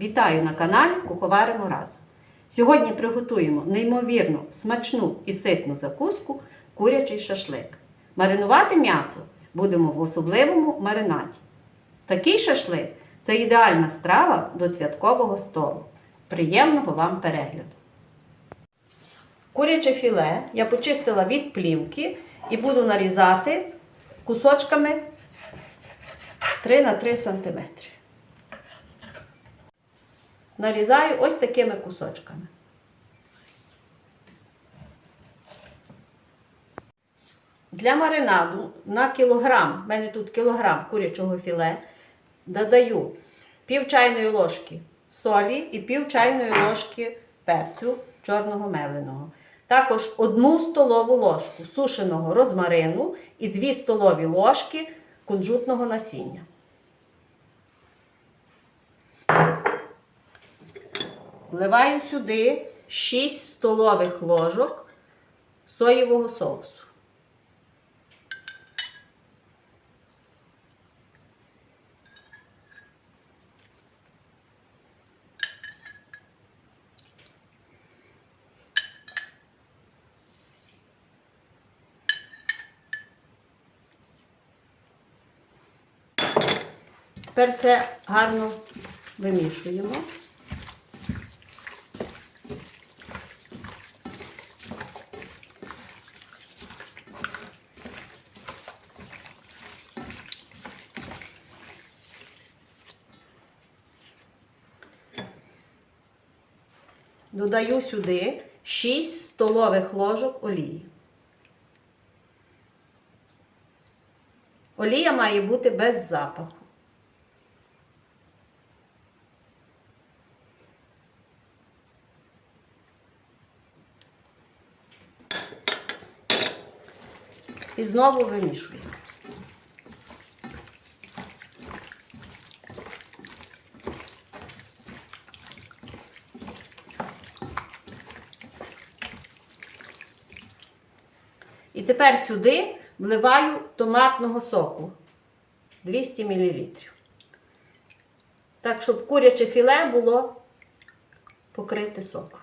Вітаю на каналі Куховаримо разом. Сьогодні приготуємо неймовірно смачну і ситну закуску курячий шашлик. Маринувати м'ясо будемо в особливому маринаді. Такий шашлик це ідеальна страва до святкового столу. Приємного вам перегляду! Куряче філе я почистила від плівки і буду нарізати кусочками 3 на 3 см. Нарізаю ось такими кусочками. Для маринаду на кілограм, в мене тут кілограм курячого філе, додаю пів чайної ложки солі і пів чайної ложки перцю чорного меленого. Також одну столову ложку сушеного розмарину і 2 столові ложки кунжутного насіння. Вливаю сюди 6 столових ложок соєвого соусу. Тепер це гарно вимішуємо. Додаю сюди 6 столових ложок олії. Олія має бути без запаху. І знову вимішуємо. І тепер сюди вливаю томатного соку 200 мл. Так, щоб куряче філе було покрите соком.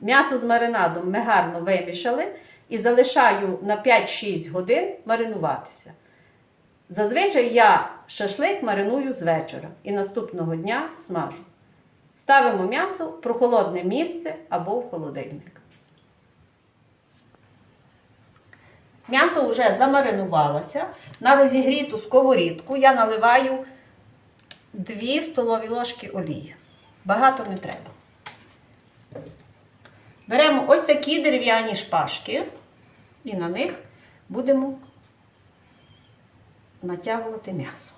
М'ясо з маринадом ми гарно вимішали і залишаю на 5-6 годин маринуватися. Зазвичай я шашлик мариную з вечора і наступного дня смажу. Ставимо м'ясо в прохолодне місце або в холодильник. М'ясо вже замаринувалося. На розігріту сковорідку я наливаю 2 столові ложки олії. Багато не треба. Беремо ось такі дерев'яні шпажки і на них будемо натягувати м'ясо.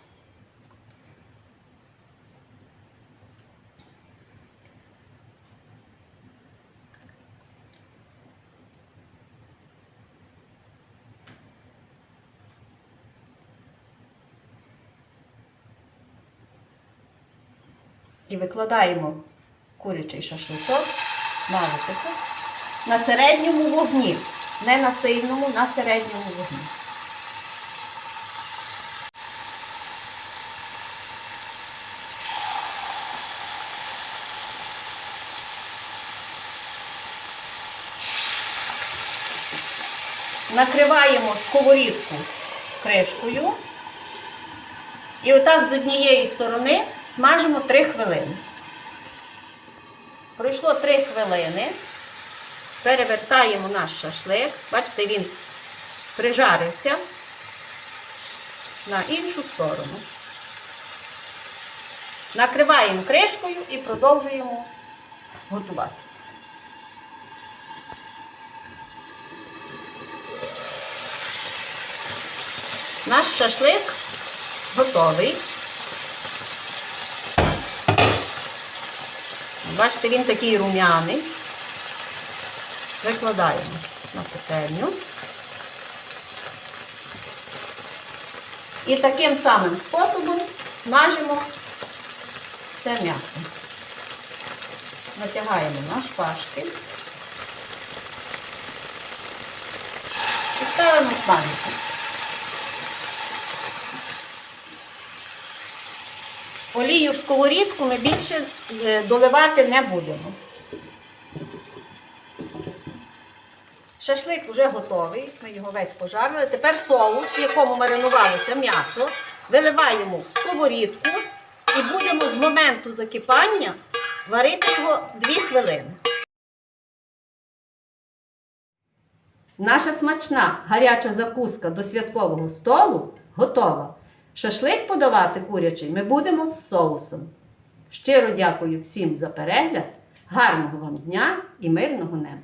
І викладаємо курячий шашличок, смажитися на середньому вогні, не на сильному, на середньому вогні. Накриваємо сковорідку кришкою. І отак з однієї сторони смажимо 3 хвилини. Пройшло 3 хвилини. Перевертаємо наш шашлик. Бачите, він прижарився на іншу сторону. Накриваємо кришкою і продовжуємо готувати. Наш шашлик готовий. Бачите, він такий рум'яний. Викладаємо на петельню. І таким самим способом смажимо все м'ясо. Натягаємо на шпажки і ставимо смажити. Олію в сковорідку ми більше е, доливати не будемо. Шашлик вже готовий, ми його весь пожарили. Тепер соус, в якому маринувалося м'ясо, виливаємо в сковорідку і будемо з моменту закипання варити його 2 хвилини. Наша смачна гаряча закуска до святкового столу готова. Шашлик подавати курячий ми будемо з соусом. Щиро дякую всім за перегляд, гарного вам дня і мирного неба!